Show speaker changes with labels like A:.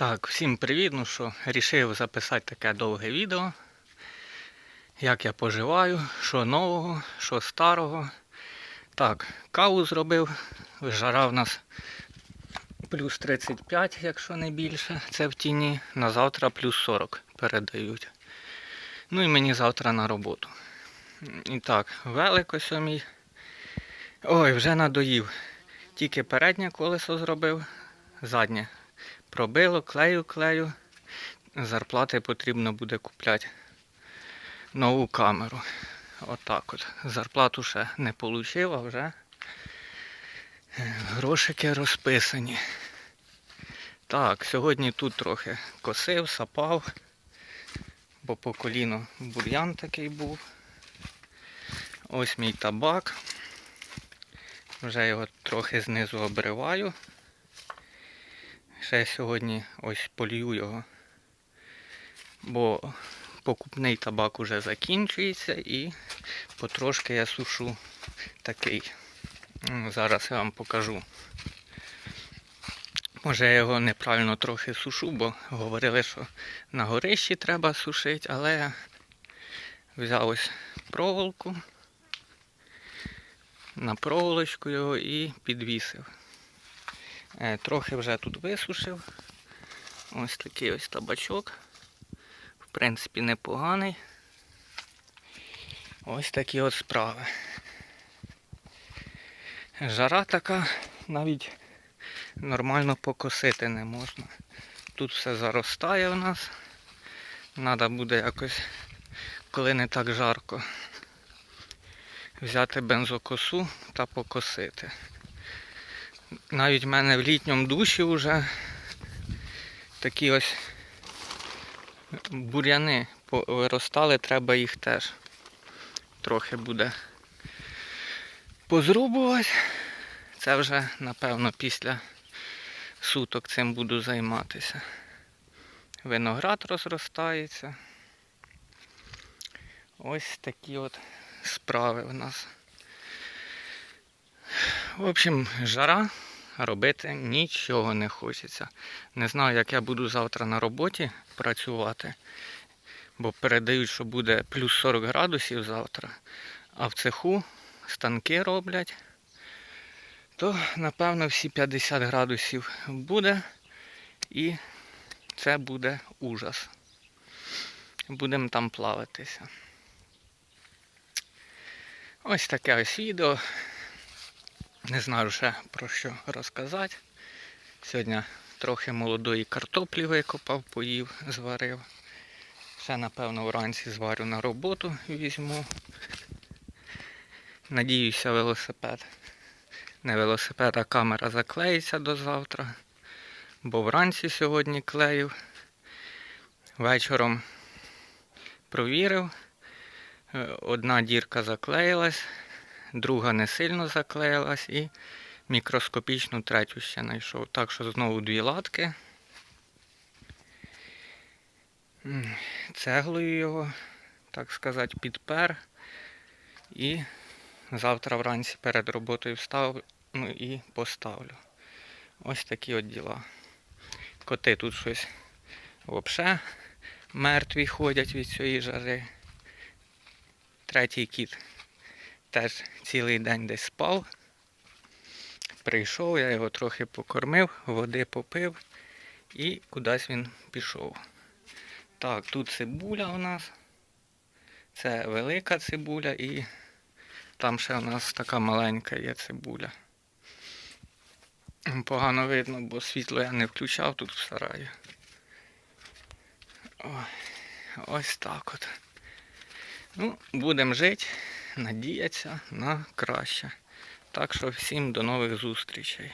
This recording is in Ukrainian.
A: Так, всім привіт. Ну що, рішив записати таке довге відео. Як я поживаю, що нового, що старого. Так, каву зробив. Жара в нас плюс 35, якщо не більше. Це в тіні. На завтра плюс 40 передають. Ну і мені завтра на роботу. І так, велик ось. Ой, вже надоїв. Тільки переднє колесо зробив, заднє пробило, клею, клею. Зарплати потрібно буде купляти нову камеру. Отак от. Зарплату ще не отримав, а вже грошики розписані. Так, сьогодні тут трохи косив, сапав, бо по коліну бур'ян такий був. Ось мій табак. Вже його трохи знизу обриваю. Ще сьогодні ось полью його, бо покупний табак уже закінчується і потрошки я сушу такий. Зараз я вам покажу. Може я його неправильно трохи сушу, бо говорили, що на горищі треба сушити, але я взяв ось проволоку, на проволочку його і підвісив. Е, Трохи вже тут висушив. Ось такий ось табачок. В принципі, непоганий. Ось такі от справи. Жара така, навіть нормально покосити не можна. Тут все заростає в нас. Треба буде якось, коли не так жарко, взяти бензокосу та покосити. Навіть в мене в літньому душі вже такі ось бур'яни виростали, треба їх теж трохи буде позрубувати. Це вже, напевно, після суток цим буду займатися. Виноград розростається. Ось такі от справи в нас. В общем, жара, робити нічого не хочеться. Не знаю, як я буду завтра на роботі працювати, бо передають, що буде плюс 40 градусів завтра, а в цеху станки роблять, то напевно всі 50 градусів буде і це буде ужас. Будемо там плаватися. Ось таке ось відео. Не знаю ще про що розказати. Сьогодні трохи молодої картоплі викопав, поїв, зварив. Ще, напевно, вранці зварю на роботу візьму. Надіюся, велосипед. Не велосипед, а камера заклеїться до завтра. Бо вранці сьогодні клеїв. Вечором провірив. Е, Одна дірка заклеїлась, друга не сильно заклеїлась і мікроскопічну третю ще знайшов. Так що знову дві латки. Цеглою його, так сказати, підпер. І завтра вранці перед роботою встав ну, і поставлю. Ось такі от діла. Коти тут щось взагалі мертві ходять від цієї жари. Третій кіт теж цілий день десь спав. Прийшов, я його трохи покормив, води попив і кудись він пішов. Так, тут цибуля у нас. Це велика цибуля і там ще у нас така маленька є цибуля. Погано видно, бо світло я не включав тут в сараї. Ось так от. Ну, будемо жити, надіятися на краще. Так що всім до нових зустрічей.